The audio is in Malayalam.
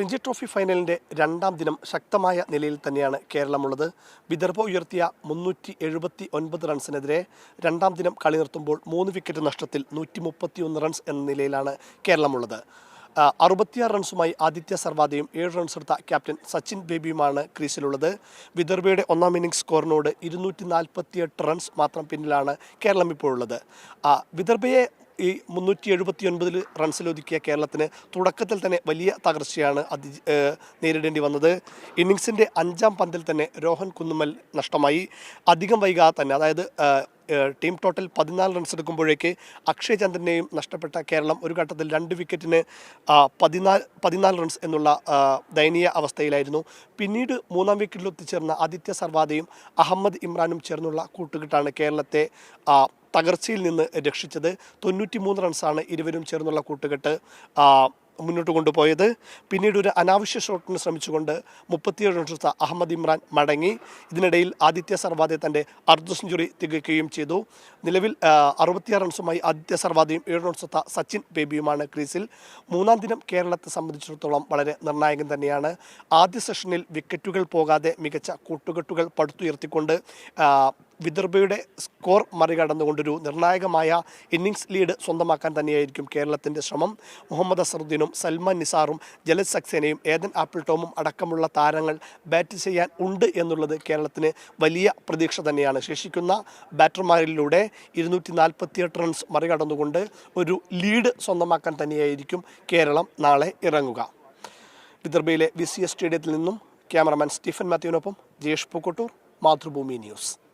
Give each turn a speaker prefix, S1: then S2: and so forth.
S1: രഞ്ജി ട്രോഫി ഫൈനലിന്റെ രണ്ടാം ദിനം ശക്തമായ നിലയിൽ തന്നെയാണ് കേരളമുള്ളത്. വിദർഭ ഉയർത്തിയ മുന്നൂറ്റി എഴുപത്തി ഒൻപത് റൺസിനെതിരെ രണ്ടാം ദിനം കളി നിർത്തുമ്പോൾ മൂന്ന് വിക്കറ്റ് നഷ്ടത്തിൽ നൂറ്റി മുപ്പത്തിയൊന്ന് റൺസ് എന്ന നിലയിലാണ് കേരളമുള്ളത്. അറുപത്തിയാറ് റൺസുമായി ആദിത്യ സർവാദയും ഏഴ് റൺസ് എടുത്ത ക്യാപ്റ്റൻ സച്ചിൻ ബേബിയുമാണ് ക്രീസിലുള്ളത്. വിദർഭയുടെ ഒന്നാം ഇന്നിംഗ്സ് സ്കോറിനോട് ഇരുന്നൂറ്റി നാൽപ്പത്തിയെട്ട് റൺസ് മാത്രം പിന്നിലാണ് കേരളം ഇപ്പോഴുള്ളത്. വിദർഭയെ ഈ മുന്നൂറ്റി എഴുപത്തി ഒൻപതിൽ റൺസിലൊതുക്കിയ കേരളത്തിന് തുടക്കത്തിൽ തന്നെ വലിയ തകർച്ചയാണ് അതി നേരിടേണ്ടി വന്നത്. ഇന്നിങ്സിന്റെ അഞ്ചാം പന്തിൽ തന്നെ രോഹൻ കുന്നുമൽ നഷ്ടമായി. അധികം വൈകാതെ തന്നെ അതായത് ടീം ടോട്ടൽ പതിനാല് റൺസ് എടുക്കുമ്പോഴേക്ക് അക്ഷയ് ചന്ദ്രനെയും നഷ്ടപ്പെട്ട കേരളം ഒരു ഘട്ടത്തിൽ രണ്ട് വിക്കറ്റിന് പതിനാല് പതിനാല് റൺസ് എന്നുള്ള ദയനീയ അവസ്ഥയിലായിരുന്നു. പിന്നീട് മൂന്നാം വിക്കറ്റിൽ ഒത്തുചേർന്ന ആദിത്യ സർവാദയും അഹമ്മദ് ഇമ്രാനും ചേർന്നുള്ള കൂട്ടുകെട്ടാണ് കേരളത്തെ തകർച്ചയിൽ നിന്ന് രക്ഷിച്ചത് തൊണ്ണൂറ്റി മൂന്ന് റൺസാണ് ഇരുവരും ചേർന്നുള്ള കൂട്ടുകെട്ട് മുന്നോട്ട് കൊണ്ടുപോയത്. പിന്നീട് ഒരു അനാവശ്യ ഷോട്ടിന് ശ്രമിച്ചുകൊണ്ട് മുപ്പത്തിയേഴ് റൺസ് അഹമ്മദ് ഇമ്രാൻ മടങ്ങി. ഇതിനിടയിൽ ആദിത്യ സർവാദെ തന്റെ അർദ്ധ സെഞ്ചുറി തികയ്ക്കുകയും ചെയ്തു. നിലവിൽ അറുപത്തിയാറ് റൺസുമായി ആദിത്യ സർവാദയും ഏഴ് റൺസ് എടുത്ത സച്ചിൻ ബേബിയുമാണ് ക്രീസിൽ. മൂന്നാം ദിനം കേരളത്തെ സംബന്ധിച്ചിടത്തോളം വളരെ നിർണായകം തന്നെയാണ്. ആദ്യ സെഷനിൽ വിക്കറ്റുകൾ പോകാതെ മികച്ച കൂട്ടുകെട്ടുകൾ പടുത്തുയർത്തിക്കൊണ്ട് വിദർഭയുടെ സ്കോർ മറികടന്നുകൊണ്ടൊരു നിർണായകമായ ഇന്നിങ്സ് ലീഡ് സ്വന്തമാക്കാൻ തന്നെയായിരിക്കും കേരളത്തിന്റെ ശ്രമം. മുഹമ്മദ് അസറുദ്ദീനും സൽമാൻ നിസാറും ജലജ് സക്സേനയും ഏതൻ ആപ്പിൾ ടോമും അടക്കമുള്ള താരങ്ങൾ ബാറ്റ് ചെയ്യാൻ ഉണ്ട് എന്നുള്ളത് കേരളത്തിന് വലിയ പ്രതീക്ഷ തന്നെയാണ്. ശേഷിക്കുന്ന ബാറ്റർമാരിലൂടെ ഇരുന്നൂറ്റി നാൽപ്പത്തിയെട്ട് റൺസ് മറികടന്നുകൊണ്ട് ഒരു ലീഡ് സ്വന്തമാക്കാൻ തന്നെയായിരിക്കും കേരളം നാളെ ഇറങ്ങുക. വിദർഭയിലെ വി സി എസ് സ്റ്റേഡിയത്തിൽ നിന്നും ക്യാമറമാൻ സ്റ്റീഫൻ മാത്യുവിനൊപ്പം ജയേഷ് പൂക്കോട്ടൂർ മാതൃഭൂമി ന്യൂസ്.